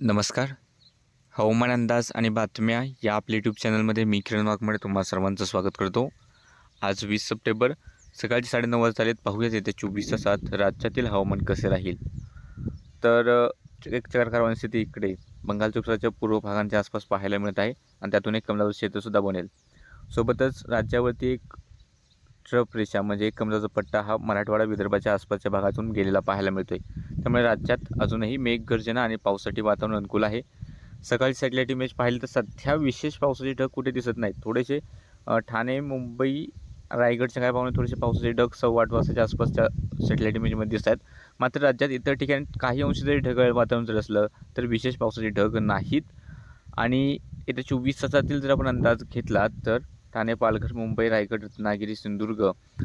नमस्कार. हवामान अंदाज आणि बातम्या या आपल्या यूट्यूब चॅनलमध्ये मी किरण वाघमडे तुम्हा सर्वांचं स्वागत करतो. आज वीस सप्टेंबर सकाळचे साडेनऊ वाजता आलेत. पाहूयात येत्या चोवीस तासात राज्यातील हवामान कसे राहील. तर एक चक्रकारवाणी स्थिती इकडे बंगालच्या उपसागराच्या पूर्व भागांच्या आसपास पाहायला मिळत आहे आणि त्यातून एक कमलावर क्षेत्रसुद्धा बनेल. सोबतच राज्यावरती एक ट्रफ रेषा म्हणजे एक कमलाचा पट्टा हा मराठवाडा विदर्भाच्या आसपासच्या भागातून गेलेला पाहायला मिळतो आहे त्यामुळे राज्यात अजूनही मेघगर्जना आणि पावसासाठी वातावरण अनुकूल आहे. सकाळी सॅटेलाईट इमेज पाहिली तर सध्या विशेष पावसाचे ढग कुठे दिसत नाहीत. थोडेसे ठाणे मुंबई रायगडच्या काय पाहुणे थोडेसे पावसाचे ढग सव्वा आठ वाजताच्या आसपासच्या सॅटेलाईट इमेजमध्ये दिसत आहेत मात्र राज्यात इतर ठिकाणी काही अंश जरी ढगाळ वातावरण जर असलं तर विशेष पावसाचे ढग नाहीत. आणि येत्या चोवीस तासातील जर आपण अंदाज घेतला तर ठाणे पालघर मुंबई रायगड रत्नागिरी सिंधुदुर्ग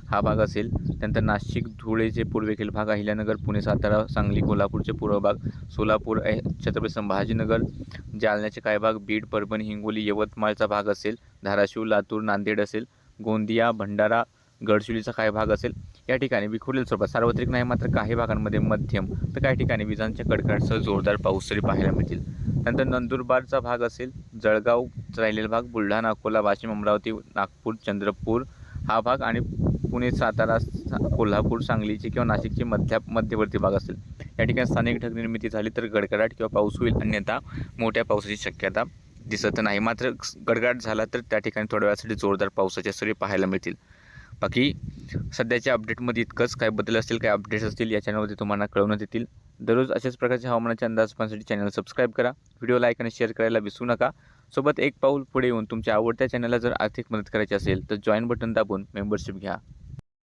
हा भाग असेल. त्यानंतर नाशिक धुळेचे पूर्वेकडील भाग अहिल्यानगर पुणे सातारा सांगली कोल्हापूरचे पूर्व भाग सोलापूर छत्रपती संभाजीनगर जालन्याचे काही भाग बीड परभणी हिंगोली यवतमाळचा भाग असेल. धाराशिव लातूर नांदेड असेल. गोंदिया भंडारा गडचिरोलीचा काही भाग असेल या ठिकाणी विखुरलेल्या स्वरूपात. सार्वत्रिक नाही मात्र काही भागांमध्ये मध्यम. तर काही ठिकाणी विजांच्या कडकडाटासह जोरदार पाऊस तरी पाहायला मिळतील. नंतर नंदुरबारचा भाग असेल जळगाव राहिलेला भाग बुलढाणा अकोला वाशिम अमरावती नागपूर चंद्रपूर हा भाग आणि पुणे सातारा कोल्हापूर सांगलीचे किंवा नाशिकचे मध्या मध्यवर्ती भाग असेल. या ठिकाणी स्थानिक ढग निर्मिती झाली तर गडगडाट किंवा पाऊस होईल अन्यथा मोठ्या पावसाची शक्यता दिसत नाही. मात्र गडगडाट झाला तर त्या ठिकाणी थोड्या वेळासाठी जोरदार पावसाच्या सरी पाहायला मिळतील. बाकी सध्याच्या अपडेटमध्ये इतकंच. काय बदल असतील काय अपडेट्स असतील या चॅनलमध्ये तुम्हाला कळवण्यात येतील. दररोज अशाच प्रकारचे हवामानाचे अंदाज पाहण्यासाठी चॅनल सबस्क्राईब करा. व्हिडिओ लाईक आणि शेअर करायला विसरू नका. सोबत एक पाऊल पुढे येऊन तुमच्या आवडत्या चॅनलला जर आर्थिक मदत करायची असेल तर जॉईन बटन दाबून मेंबरशिप घ्या.